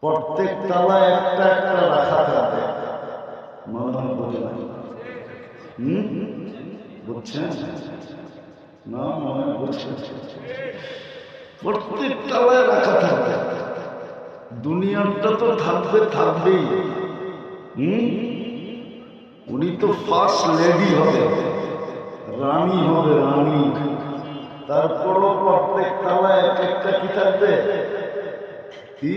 প্রত্যেক তালায় একটা একটা রাখা থাকে মনে হয় বোঝে না। হুম? বুঝছেন? না, মনে বুঝছেন প্রত্যেক তালায় রাখা থাকে দুনিয়াটা তো থাকবে থাকবেই। হুম? উনি তো ফার্স্ট লেডি হবে। রানী হবে রানী। তারপরও প্রত্যেক তালায় এক একটা কি থাকবে? কি?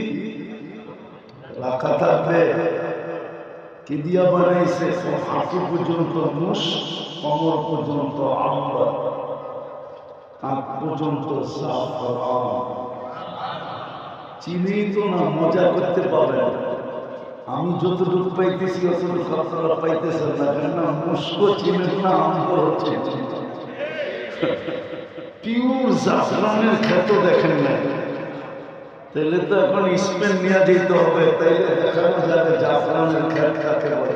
হাঁটু পর্যন্ত পর্যন্ত তো না, মজা করতে পারবেন আমি যতটুকু পাইতেছি, অতটুকু আপনারা পাইতেছেন না কেন মুস্কো চিনেন না আম্বর হচ্ছে পিওর জাফরানের দেখেন না তাহলে তো এখন স্পেন নিয়ে দিতে হবে, তাইলে দেখানো যাবে জাফরানের খ্যাত কাকে বলে।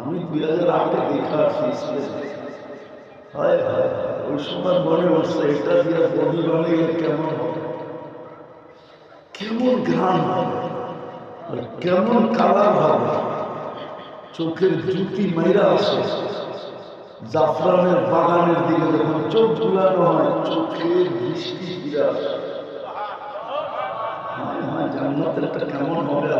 আমি দুই হাজার আটে দেখা আসছি হয় হয় ওই সময় মনে হচ্ছে এটা দিয়ে বডি বানাইলে কেমন হবে? কেমন ঘ্রাণ হবে? আর কেমন কালার হবে? চোখের জুতি মাইরা আসে। জাফরানের বাগানের দিকে যখন চোখ ঝুলানো হয় চোখের বৃষ্টি ফিরে আসে হায় হায়, জান্নাতের একটা কেমন হবে? আল্লাহ জানে